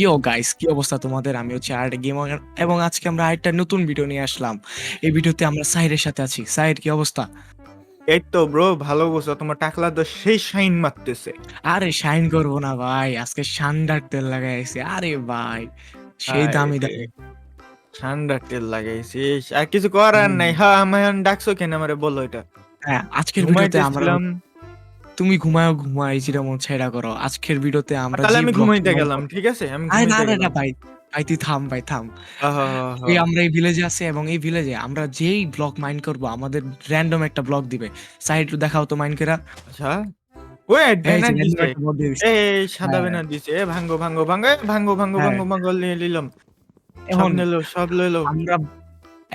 ইয়ো guys কি অবস্থা তোমাদের? আমি হচ্ছে আর্ট গেমার এবং আজকে আমরা আরেকটা নতুন ভিডিও নিয়ে আসলাম। এই ভিডিওতে আমরা সাইরের সাথে আছি। সাইর কি অবস্থা? এই তো ব্রো ভালো বলছো তোমার টাকলা তো সেই শাইন মারতেছে। আরে শাইন করব না ভাই আজকে শানডার তেল লাগাইছে। আরে ভাই সেই দামি দামি। ঠান্ডা তেল লাগাইছিস আর কিছু করার। নাই। হ্যাঁ আমায় ডাকছো কেন আমারে বলো এটা? হ্যাঁ আজকের ভিডিওতে আমরা তুমি ঘুমায় ঘুমাই যেরকম ছেড়া করো আজকের ভিডিওতে আমরা তাহলে আমি ঘুমাইতে গেলাম ঠিক আছে আমি আরে না না না ভাই ভাই তুই থাম ভাই থাম আমরা এই ভিলেজে আছি এবং এই ভিলেজে আমরা যেই ব্লক মাইন্ড করব আমাদের র্যান্ডম একটা ব্লক দিবে সাইড দেখাও তো মাইন্ড করা আচ্ছা ওয়েট ব্যানার দিছে। এই সাদা হ্যাঁ। ব্যানার দিছে এ ভাঙ্গো ভাঙ্গো ভাঙ্গো এ, ভাঙ্গো ভাঙ্গো হ্যাঁ। ভাঙ্গো ভাঙ্গো নিয়ে নিলাম এখন সব লইলো আমরা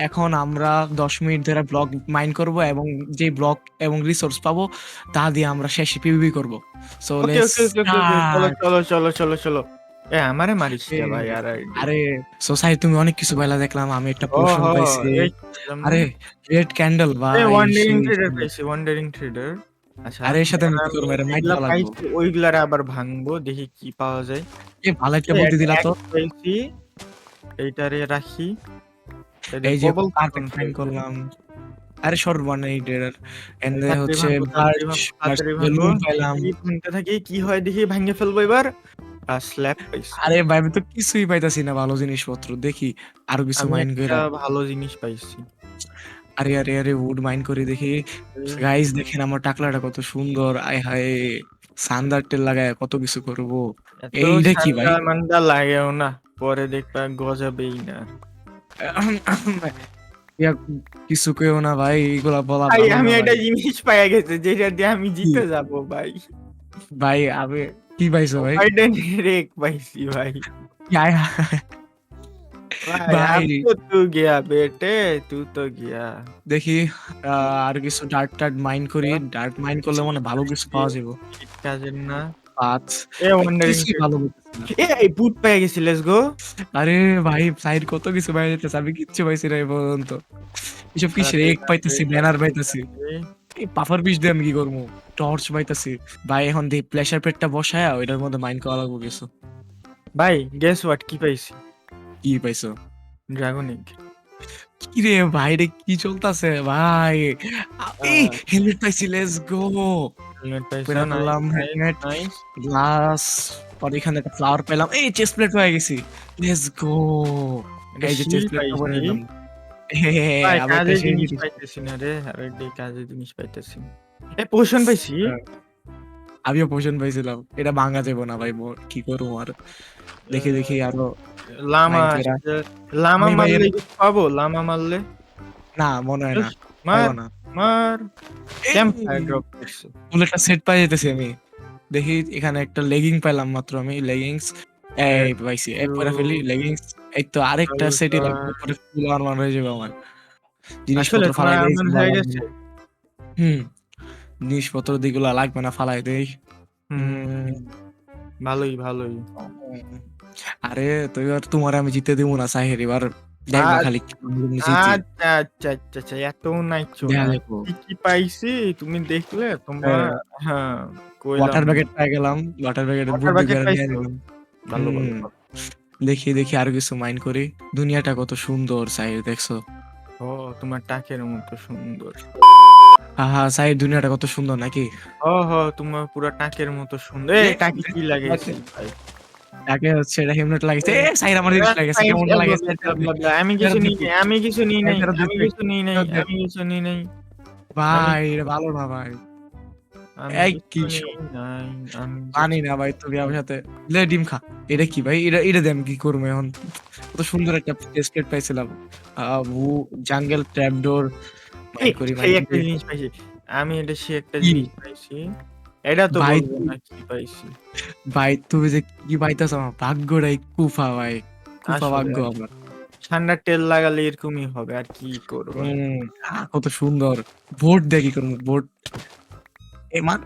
এখন আমরা দশ মিনিট ধরে ব্লক মাইন্ড করব এবং যে ব্লক এবং রিসোর্স পাবো তা দিয়ে আমরা শেষে পিভিপি করব। সো চলো চলো চলো চলো এ আমারে মারিস ভাই? আর। তুমি অনেক কিছু বেলা দেখলাম আমি একটা ও পাইছি। আরে রেড ক্যান্ডেল ভাই ওয়ান্ডারিং সেই ট্রেডার পাইছি ওয়ান্ডারিং ট্রেডার আচ্ছা আরে এর সাথে আমি কি আমি করব মাইট লাগবো ওইগুলারে আবার ভাঙবো দেখি কি পাওয়া যায়। এ ভালো একটা বুদ্ধি দিলা তো। এইটারে রাখি। এই যে কার্পেট করলাম আরে এই ডেরার এন্ড হচ্ছে বেলুন পাইলাম এই থাকি কি হয় দেখি ভাঙে ফেলব এবার। আর স্ল্যাব পাইছি। আরে ভাই আমি তো কিছুই পাইতাছি না ভালো জিনিসপত্র। দেখি আরও কিছু আমি মাইন্ড করে ভালো জিনিস পাইছি। আরে আরে আরে উড মাইন্ড করে দেখি। গাইস দেখেন আমার টাকলাটা কত সুন্দর। আয় হায় সান্দার তেল লাগায় কত কিছু করব। এইটা কি ভাই? মান্ডা লাগেও না পরে দেখবা গজাবেই না। কিছু কেউ না ভাই এগুলা বলা আমি একটা জিনিস পাইয়া গেছে যেটা দিয়ে আমি জিতে যাব ভাই। ভাই আমি কি পাইছো ভাই? রেক পাইছি ভাই। দেখি আর কিছু ডার্ক টার্ক মাইন্ড করি। হ্যাঁ। ডার্ক মাইন্ড করলে মানে ভালো কিছু পাওয়া যাবে। না। পাঁচ। এ ওয়ান্ডারিং ভালো এ এই বুট পেয়ে গেছি লেটস গো আরে ভাই সাইড কত কিছু বাইরে যেতেছে আমি কিচ্ছু পাইছি না পর্যন্ত। এসব কি রেক পাইতেছি ব্যানার পাইতেছি। এই পাফার পিস দিয়ে আমি কি করব? টর্চ পাইতেছি। ভাই এখন দিয়ে প্লেসার পেটটা বসায় ওইটার মধ্যে মাইন্ড করা লাগবো কিছু। ভাই গেস হোয়াট কি পাইছি? কি পাইছো? ড্রাগন এগ কি রে ভাই রে কি চলতেছে? ভাই এই হেলমেট পাইছি লেটস গো হেলমেট পাইছি পেরা হেলমেট গ্লাস পরে এখানে একটা ফ্লাওয়ার পেলাম। এই চেস্ট প্লেট পেয়ে গেছি। লেটস গো এই যে চেস্ট প্লেট পরে নিলাম কাজে জিনিস পাইতেছি না রে। আরে কাজে জিনিস পাইতেছি। এ পাইছি? হ্যাঁ। আমিও পোষণ পাইছিলাম। এটা ভাঙা যাব না ভাই কি করব আর? দেখি দেখি আরও লামা। লামা মারলে পাবো? লামা মারলে? না মনে হয় না। না। মার ক্যাম্প ফায়ার ড্রপ করছে বুলেটটা সেট পাই যেতেছি আমি। দেখি এখানে একটা লেগিং পেলাম মাত্র আমি লেগিংস এই পাইছি। এই পরে ফেলি লেগিংস এই তো আরেকটা সেটই লাগবে পরে ফুল আরমান হয়ে যাবে আমার। জিনিসপত্র ফালাই হয়ে গেছে। হুম জিনিসপত্র দিগুলো লাগবে না ফালাই দেই। হুম ভালোই ভালোই। আরে তো এবার তোমার আমি জিতে দিব না সাহের এবার দেখবা খালি আচ্ছা আচ্ছা আচ্ছা আচ্ছা এত নাইছো দেখা না। দেখো। কি কি পাইছি তুমি দেখলে তোমরা হ্যাঁ। ওয়াটার প্যাকেট পাই গেলাম ওয়াটার পাইছো? নিলাম ভালো। দেখি দেখি আর কিছু মাইন্ড করি। দুনিয়াটা কত সুন্দর সাইড দেখছ? ও তোমার টাকের মতো সুন্দর। আহা সাইড দুনিয়াটা কত সুন্দর নাকি? ও হো তোমার পুরো টাকের মতো সুন্দর। এই টাকে কি লাগে ভাই? তাকে হচ্ছে এটা লাগিয়েছে। এ সাইড আমার জিনিস লাগিয়েছে কেমন লাগিয়েছে আমি কিছু নিই নাই, আমি কিছু নিই নাই আমি কিছু নিই নাই আমি কিছু নিই নাই। ভাই এটা ভালো না ভাই। এই কি জানি না ভাই তুমি আমার সাথে। লে ডিম খা। এটা কি ভাই? এটা এটা আমি কি করব এখন? কত সুন্দর একটা টেস্টেড পাইছিলাম। আবু জাঙ্গেল ট্র্যাপডোর করি এই একটা জিনিস পাইছি। আমি এটা সে একটা জিনিস পাইছি। এটা তো ভাই, পাইছি। ভাই তুমি যে কি পাইতেছ আমার? ভাগ্যটাই কুফা ভাই। কুফা ভাগ্য আমার। ঠান্ডা তেল লাগালে এরকমই হবে আর কি করব? কত সুন্দর। ভোট দিয়ে কি করব ভোট এমান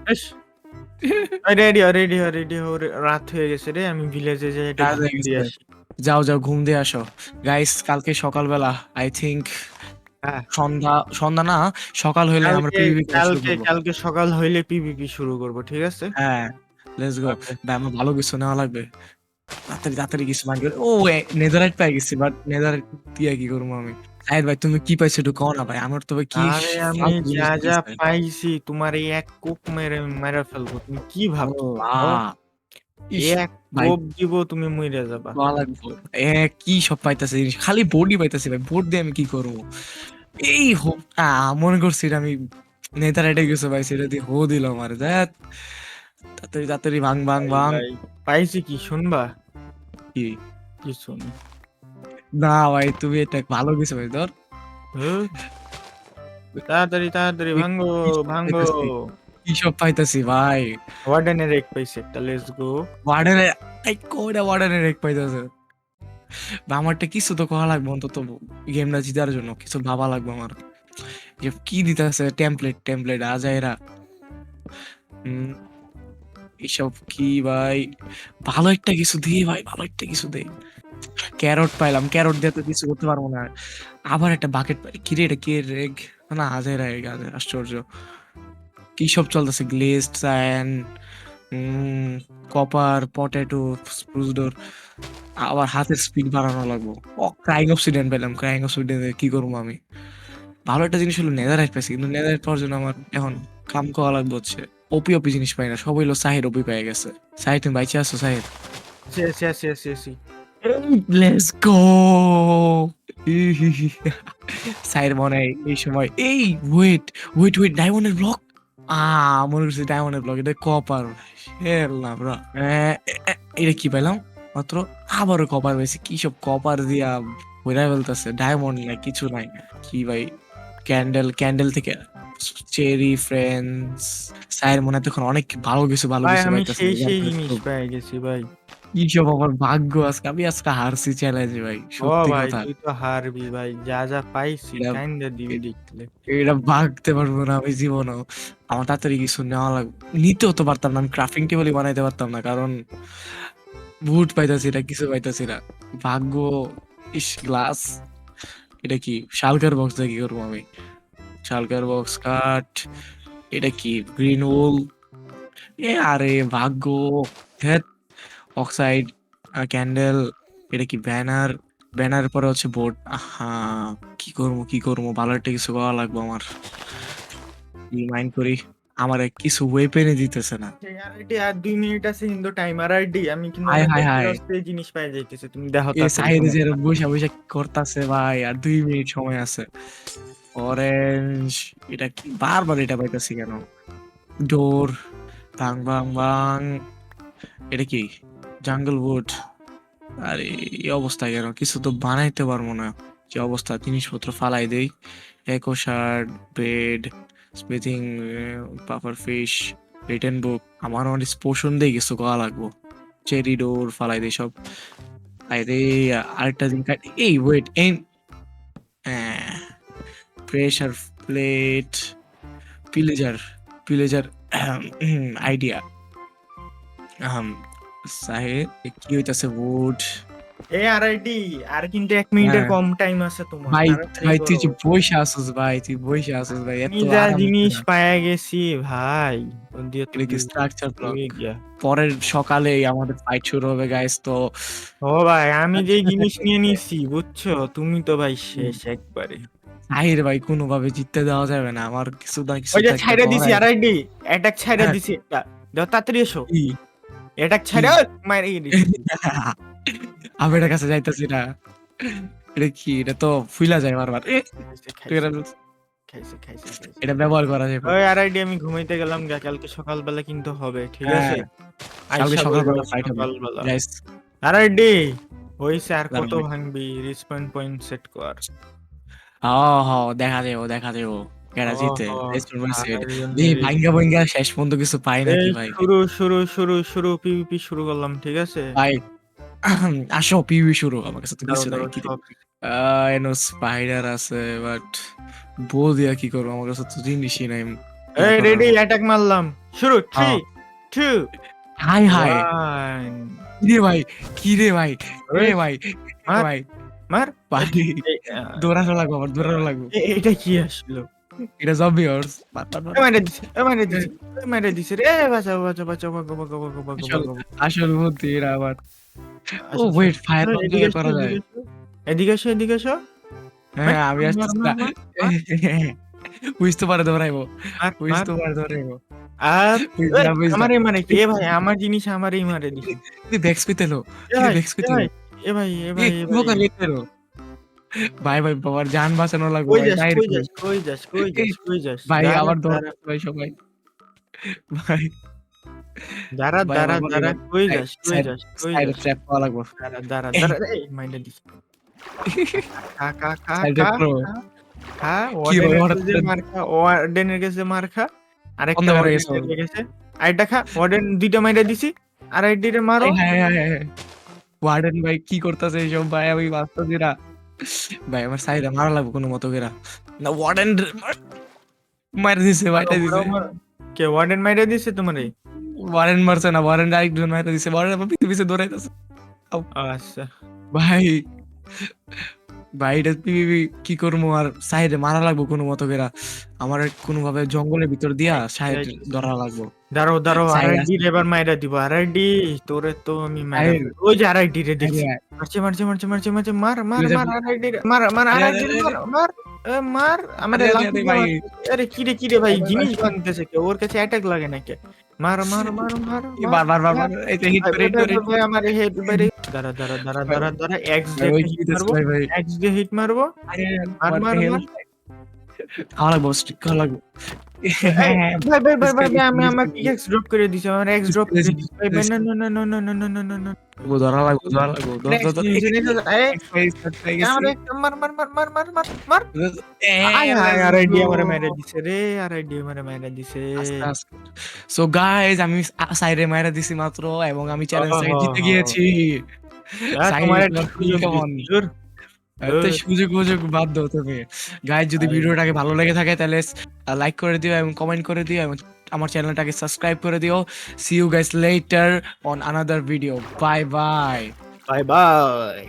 রেডি হ রেডি হ রেডি হ রাত হয়ে গেছে রে আমি ভিলেজে যাই যাও যাও ঘুম দিয়ে আসো। গাইস কালকে সকালবেলা আই থিংক হ্যাঁ। সন্ধ্যা সন্ধ্যা না সকাল হইলে আমরা কালকে PvP খেলা শুরু কালকে করব। কালকে সকাল হইলে পিভিপি শুরু করব ঠিক আছে হ্যাঁ লেটস গো. ভাই আমার ভালো কিছু নেওয়া লাগবে তাড়াতাড়ি তাড়াতাড়ি কিছু ও নেদারাইট পাই গেছি বাট নেদারাইট দিয়ে কি করব আমি সাহেদ ভাই তুমি কি পাইছো একটু কও না ভাই আমার তো ভাই কি আরে আমি ফালতু জিনিস যা যা দিছে। পাইছি তোমার এই এক কোপ মেরে মেরে ফেলব তুমি কি ভাবছ আল্লাহ। ইস, এক ভাই। কোপ দিব তুমি মরে যাবা ভালো লাগবো। এ কি সব পাইতাছে জিনিস খালি বডি পাইতাছে ভাই বোর্ড দিয়ে আমি কি করব এই হো মনে করছি এটা আমি নেতার এটা গেছে ভাই সেটা দিয়ে হো দিল আমার দেখ তাড়াতাড়ি তাড়াতাড়ি ভাং ভাং ভাং পাইছি কি শুনবা? কি? কি শুন? না ভাই তুমি এটা ভালো কিছু ভাই ধর। তাড়াতাড়ি তাড়াতাড়ি ভাঙ্গো কি সব ভাঙ্গো? পাইতাছি? ভাই? ওয়ার্ডেনের এক পাইছে একটা লেটস গো ওয়ার্ডেনের এই কোডা ওয়ার্ডেনের এক পাইতাছে? বা আমারটা কিছু তো করা লাগবে অন্তত গেমটা জিতার জন্য, কিছু ভাবা লাগবে আমার। যে কি দিতেছে টেমপ্লেট টেমপ্লেট আজাইরা হুম এসব কি ভাই? ভালো একটা কিছু দিয়ে ভাই, ভালো একটা কিছু দে ক্যারট পাইলাম ক্যারট দিয়ে তো কিছু করতে পারব না। আবার একটা বাকেট পাই কি রে এটা কি রেগ না এগ আজাইরা আশ্চর্য। কি সব চলতেছে? Glazed cyan copper potato spruce door আবার হাতের স্পিড বাড়ানো লাগবো। ও ক্রাইং অবসিডিয়ান পেলাম ক্রাইং অবসিডিয়ান কি করব আমি? ভালো একটা জিনিস হলো নেদারাইট পাইছি কিন্তু নেদারাইট পাওয়ার জন্য আমার এখন কাম করা লাগবে হচ্ছে ওপি ওপি জিনিস পাই না সবাই হলো সাহির ওপি পেয়ে গেছে। সাহির তুমি বাইচে আছো সাহির. লেটস গো মনে হয় এই সময় এই ওয়েট ওয়েট ওয়েট ডায়মন্ডের ব্লক আ মনে করছি ডায়মন্ডের ব্লক এটা কপার রা। এটা কি পেলাম? মাত্র আবারও কপার পেয়েছি কি সব কপার দিয়া বইরা ফেলতেছে? ডায়মন্ড নাই কিছু নাই। কি ভাই? ক্যান্ডেল ক্যান্ডেল থেকে চেরি ফ্রেন্ডস সাইর মনে হয় তখন অনেক ভালো কিছু ভালো কিছু আমি সেই সেই জিনিস পেয়ে গেছি ভাই। কি সব আমার ভাগ্য আজকে? আমি আজকে হারছি চ্যালেঞ্জ ভাই ও সত্যি ভাই কথা। তুই তো হারবি ভাই যা যা পাইছি কাইন্ডা দিবি দেখলে এটা ভাগতে পারব না আমি জীবনেও। আমার তাড়াতাড়ি কিছু নেওয়া লাগবে। নিতেও তো পারতাম না আমি ক্রাফটিং টেবিলই বানাইতে পারতাম না কারণ বুট পাইতাছি না, কিছু পাইতাছি না। ভাগ্য, ইস গ্লাস এটা কি, শালকার বক্স দিয়ে কি করব আমি? শালকার বক্স কাঠ এটা কি গ্রিন উল এ, আরে, ভাগ্য। হ্যাট অক্সাইড ক্যান্ডেল এটা কি ব্যানার ব্যানার পরে হচ্ছে বোর্ড আহা, কি করব কি করব? ভালো একটা কিছু করা লাগবে আমার। মাইন্ড করি। আমার কিছু ওয়েপেনে দিতেছে না। আর মিনিট আছে কিন্তু টাইম আরআইডি আমি কিন্তু অনেক হায়। অস্থায়ী জিনিস পাই যাইতেছে তুমি দেখো যে বসে বসে করতেছে ভাই আর মিনিট সময় আছে। অরেঞ্জ এটা কি? বারবার এটা পাইতাছি কেন? ডোর বাং বাং বাং এটা কি? জাঙ্গল উড আরে এই অবস্থা কেন? কিছু তো বানাইতে পারব না। যে অবস্থা জিনিসপত্র ফালাই দেই। একো শার্ট বেড স্মিথিং পাপার ফিশ রিটেন বুক আমার অনেক পোষণ দিয়ে কিছু করা লাগবো। চেরি ডোর ফালাই দেই সব। আরে, আরেকটা দিন জিনিস এই wait N pressure plate pillager pillager idea সাহেব, কি হইতাছে উড এ আরআইডি আর কিন্তু এক মিনিটের হ্যাঁ। কম টাইম আছে তোমার ভাই ভাই তুই যে করো। বসে ভাই তুই বসে আসছিস ভাই এত যা জিনিস। পাইয়া গেছি ভাই দিয়ে তো কি স্ট্রাকচার ব্লক। পরের সকালে আমাদের ফাইট শুরু হবে গাইস তো ও ভাই আমি যে জিনিস নিয়ে নিছি বুঝছ তুমি তো ভাই শেষ একবারে সাহির ভাই কোনো ভাবে জিততে দেওয়া যাবে না আমার কিছু না কিছু ওই যে ছাইরা দিছি আরআইডি অ্যাটাক ছাইরা হ্যাঁ। দিছি একটা দাও তাড়াতাড়ি এসো? অ্যাটাক ছাইরা মাইরে আমি কাছে যাইতাছি না। এটা কি? এটা তো ফুইলা যায় বারবার। এটা ব্যবহার করা যায়। ওই আরআইডি আমি ঘুমাইতে গেলাম গা কালকে সকালবেলা কিন্তু হবে ঠিক হ্যাঁ, আছে? কালকে সকালবেলা fight হবে। গাইস আরআইডি হইছে আর কত দাঁড়ান, ভাঙবি রিসপন্ড পয়েন্ট সেট কর। হ হ দেখা দেবো দেখা। আর ভাঙ্গা ভাঙ্গা শেষ পর্যন্ত কিছু পাই নাকি ভাই? শুরু শুরু শুরু শুরু পিভিপি শুরু করলাম ঠিক আছে? ভাই আসো পিভি শুরু আমার কাছে তো কিছু নাই কি এনো স্পাইডার আছে বাট বল দিয়া কি করব আমার কাছে তো জিনিসই নাই। এই রেডি অ্যাটাক মারলাম। শুরু থ্রি হ্যাঁ। Two high high. ওয়ান কি রে ভাই কি রে ভাই রে ভাই মার। ভাই। মার। ভাই দৌড়ানো লাগবো আমার দৌড়ানো লাগবো। এটা কি আসলো? এটা জম্বি হর্স এ মাইরে দিছে রে বাঁচাও বাঁচাও বাঁচাও আসল- বুদ্ধি এটা আবার ও ওয়েট ফায়ার এদিকে করা যায়। এদিকে এসো। এদিকে এসো হ্যাঁ আমি মার, না বুঝতে পারে ধরাইবো। বুঝতে পারে ধরাইবো। আর আমারই মারে কে? ভাই আমার জিনিস আমারই মারে দিছে। তুই ব্যাক্স কইতে লো এ কি ভাই, এ ভাই, এ ভাই এ ভাই কি লো। ভাই ভাই বাবার জান বাঁচানো লাগবে কই যাস কই যাস কই যাস কই যাস ভাই আবার দাঁড়া, ভাই সবাই। ভাই দাঁড়া দাঁড়া দাঁড়া। কই যাস কই যাস কই সাইড যাস? ট্র্যাপ পাওয়া লাগবে। দাঁড়া দাঁড়া দাঁড়া এই মাইন্ডে দিস। ট্র্যাপ খা, খা কি ভাই, ওয়ার্ডেনের কাছে মার খা আরেকটা হয়ে ওয়ার্ডেনের গেছে। কাছে। আরেকটা খা ওয়ার্ডেন দুইটা মাইরা দিছি আর আইডিরে মারো। হ্যাঁ হ্যাঁ হ্যাঁ ওয়ার্ডেন ভাই কি করতেছে এইসব? ভাই আমি বাঁচতেছি না ভাই আমার সাইডে মারা লাগবে কোনো মতো করে না ওয়ার্ডেন মার দিছে ভাইটা দিছে। কে ওয়ার্ডেন মাইরা দিছে তোমারে? ওয়ারেন মারছে না ওয়ারেন আরেকজন মাইরা দিছে ওয়ারেন আমার পিছে পিছে দৌড়াইতেছে। আচ্ছা। ভাই ভাই এটা পিপিপি কি করব আর সাইডে মারা লাগবো কোনো মতো করে। আমার কোনো ভাবে জঙ্গলের ভিতর দিয়া সাইড ধরা লাগবো। দাঁড়াও দাঁড়াও আরআইডি এবার মাইরা দিব আরআইডি তোরে তো আমি মাইরা। ওই যে আরআইডি রে আরে, মারছে মারছে মারছে মারছে মারছে মার মার মার আরআইডি মার মার আরে, আরআইডি মার মার মার। আমাদের আরে, কি রে কি রে ভাই জিনিস। ভাঙতেছে কে ওর কাছে অ্যাটাক লাগে নাকি মার মার মার মার বারবার বারবার যে হিট করে হিট করে ভাই, আমার হেড বাইরে দাঁড়া দাঁড়া দাঁড়া দাঁড়া দাঁড়া এক্স দিয়ে হিট মারবো। এক্স দিয়ে হিট মারবো। আরে মার? মার। খাওয়া লাগবো স্টিক খাওয়া লাগবো হ্যাঁ, হ্যাঁ, ভাই ভাই ভাই ভাই আমি আমার এক্স ড্রপ করে দিছি আমার এক্স ড্রপ করে দিছি ভাই ভাই না না না না না না না না না লাগবো, ধরা লাগবো ধরা লাগবো ধর, ধর, ধর। Next, next, next, এই, এই, এই, এই, আমার একটা মার মার মার মার মার মার মার আয় আয় আর আইডি আমারে মেরে দিছে রে আর আইডি আমারে মেরে দিছে সো গাইজ আমি সাইডে মাইরা দিছি মাত্র এবং আমি চ্যালেঞ্জটাকে জিতে গিয়েছি সুযোগ ধুর। তো সুযোগ বাধ্য তুমি। গাইজ যদি ভিডিওটাকে ভালো লেগে থাকে তাহলে লাইক করে দিও এবং কমেন্ট করে দিও এবং আমার চ্যানেলটাকে সাবস্ক্রাইব করে দিও। See you guys later on another video bye bye bye bye